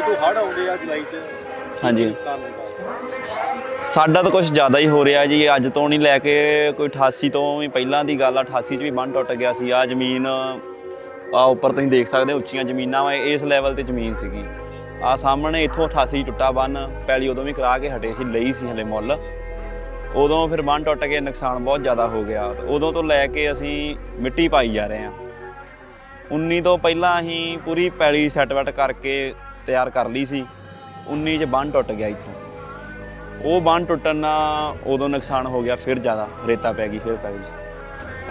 ਜਦੋਂ ਹੜ੍ਹ ਆਉਂਦੇ ਆ ਜੁਲਾਈ 'ਚ ਹਾਂਜੀ। ਨੁਕਸਾਨ ਹੁੰਦਾ ਹੈ? ਸਾਡਾ ਤਾਂ ਕੁਝ ਜ਼ਿਆਦਾ ਹੀ ਹੋ ਰਿਹਾ ਜੀ ਅੱਜ ਤੋਂ ਨਹੀਂ ਲੈ ਕੇ ਕੋਈ 88 ਤੋਂ ਵੀ ਪਹਿਲਾਂ ਦੀ ਗੱਲ ਆ 88 ਚ ਵੀ ਬੰਨ ਟੁੱਟ ਗਿਆ ਸੀ। ਆ ਜ਼ਮੀਨ ਆ ਉੱਪਰ ਤੁਸੀਂ ਦੇਖ ਸਕਦੇ ਹੋ ਉੱਚੀਆਂ ਜ਼ਮੀਨਾਂ ਵਾ ਇਸ ਲੈਵਲ ਤੇ ਜ਼ਮੀਨ ਸੀਗੀ। ਆ ਸਾਹਮਣੇ ਇੱਥੋਂ 88 ਟੁੱਟਾ ਬੰਨ ਪੈਲੀ ਉਦੋਂ ਵੀ ਕਰਾ ਕੇ ਹਟੇ ਸੀ ਲਈ ਸੀ ਹਲੇ ਮੁੱਲ। ਉਦੋਂ ਫਿਰ ਬੰਨ ਟੁੱਟ ਕੇ ਨੁਕਸਾਨ ਬਹੁਤ ਜ਼ਿਆਦਾ ਹੋ ਗਿਆ। ਤੇ ਉਦੋਂ ਤੋਂ ਲੈ ਕੇ ਅਸੀਂ ਮਿੱਟੀ ਪਾਈ ਜਾ ਰਹੇ ਹਾਂ। 19 ਤੋਂ ਪਹਿਲਾਂ ਅਸੀਂ ਪੂਰੀ ਪੈਲੀ ਸੈਟਵੈਟ ਕਰਕੇ ਤਿਆਰ ਕਰ ਲਈ ਸੀ 19 ਚ ਬੰਨ ਟੁੱਟ ਗਿਆ ਇੱਥੋਂ। ਉਹ ਬੰਨ ਟੁੱਟਣ ਨਾਲ ਉਦੋਂ ਨੁਕਸਾਨ ਹੋ ਗਿਆ, ਫਿਰ ਜ਼ਿਆਦਾ ਰੇਤਾ ਪੈ ਗਈ, ਫਿਰ ਪੈ ਗਈ।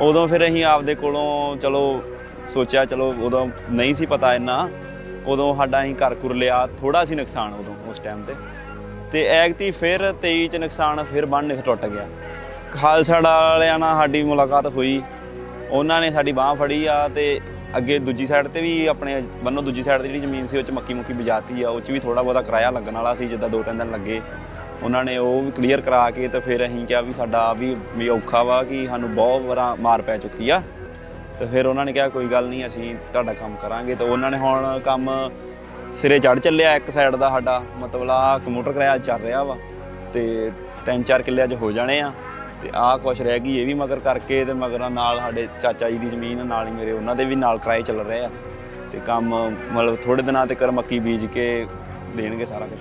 ਉਦੋਂ ਫਿਰ ਅਸੀਂ ਆਪਦੇ ਕੋਲੋਂ ਚਲੋ ਸੋਚਿਆ, ਚਲੋ ਉਦੋਂ ਨਹੀਂ ਸੀ ਪਤਾ ਇੰਨਾ, ਉਦੋਂ ਸਾਡਾ ਅਸੀਂ ਘਰ ਕੁਰ ਲਿਆ ਥੋੜਾ ਸੀ ਨੁਕਸਾਨ ਉਦੋਂ ਉਸ ਟਾਈਮ ਤੇ। ਤੇ ਐਗਤੀ ਫਿਰ 23 ਚ ਨੁਕਸਾਨ, ਫਿਰ ਬੰਨ ਇੱਥੇ ਟੁੱਟ ਗਿਆ। ਖਾਲਸਾ ਵਾਲਿਆਂ ਨਾਲ ਸਾਡੀ ਮੁਲਾਕਾਤ ਹੋਈ, ਉਹਨਾਂ ਨੇ ਸਾਡੀ ਬਾਹ ਫੜੀ ਆ ਤੇ ਅੱਗੇ ਦੂਜੀ ਸਾਈਡ ਤੇ ਵੀ ਆਪਣੇ ਬੰਨੋ ਦੂਜੀ ਸਾਈਡ ਤੇ ਜਿਹੜੀ ਜ਼ਮੀਨ ਸੀ, ਉਹ ਚ ਮੱਕੀ ਮੁੱਕੀ ਬਜਾਤੀ ਆ, ਉਹ ਚ ਵੀ ਥੋੜਾ ਬਹੁਤਾ ਕਿਰਾਇਆ ਲੱਗਣ ਵਾਲਾ ਸੀ, ਜਿੱਦਾਂ ਦੋ ਤਿੰਨ ਦਿਨ ਲੱਗੇ। ਉਹਨਾਂ ਨੇ ਉਹ ਵੀ ਕਲੀਅਰ ਕਰਾ ਕੇ ਤੇ ਫਿਰ ਅਸੀਂ ਕਿਹਾ ਵੀ ਸਾਡਾ ਵੀ ਵੀ ਔਖਾ ਵਾ ਕਿ ਸਾਨੂੰ ਬਹੁਤ ਵਾਰਾਂ ਮਾਰ ਪੈ ਚੁੱਕੀ ਆ। ਤੇ ਫਿਰ ਉਹਨਾਂ ਨੇ ਕਿਹਾ, ਕੋਈ ਗੱਲ ਨਹੀਂ, ਅਸੀਂ ਤੁਹਾਡਾ ਕੰਮ ਕਰਾਂਗੇ। ਤੇ ਉਹਨਾਂ ਨੇ ਹੁਣ ਕੰਮ ਸਿਰੇ ਚੜ ਚੱਲਿਆ ਇੱਕ ਸਾਈਡ ਦਾ ਸਾਡਾ, ਮਤਲਬ ਆ ਕੰਪਿਊਟਰ ਕਿਰਾਇਆ ਚੱਲ ਰਿਹਾ ਵਾ। ਤੇ ਤਿੰਨ ਚਾਰ ਕਿੱਲੇ ਅੱਜ ਹੋ ਜਾਣੇ ਆ। ਤੇ ਆਹ ਕੁਛ ਰਹਿ ਗਈ, ਇਹ ਵੀ ਮਗਰ ਕਰਕੇ ਤੇ ਮਗਰਾਂ ਨਾਲ ਸਾਡੇ ਚਾਚਾ ਜੀ ਦੀ ਜ਼ਮੀਨ ਨਾਲ ਹੀ ਮੇਰੇ ਉਹਨਾਂ ਦੇ ਵੀ ਨਾਲ ਕਿਰਾਏ ਚੱਲ ਰਹੇ ਆ। ਤੇ ਕੰਮ ਮਤਲਬ ਥੋੜੇ ਦਿਨਾਂ ਤੱਕ ਮੱਕੀ ਬੀਜ ਕੇ ਦੇਣਗੇ ਸਾਰਾ ਕੁਝ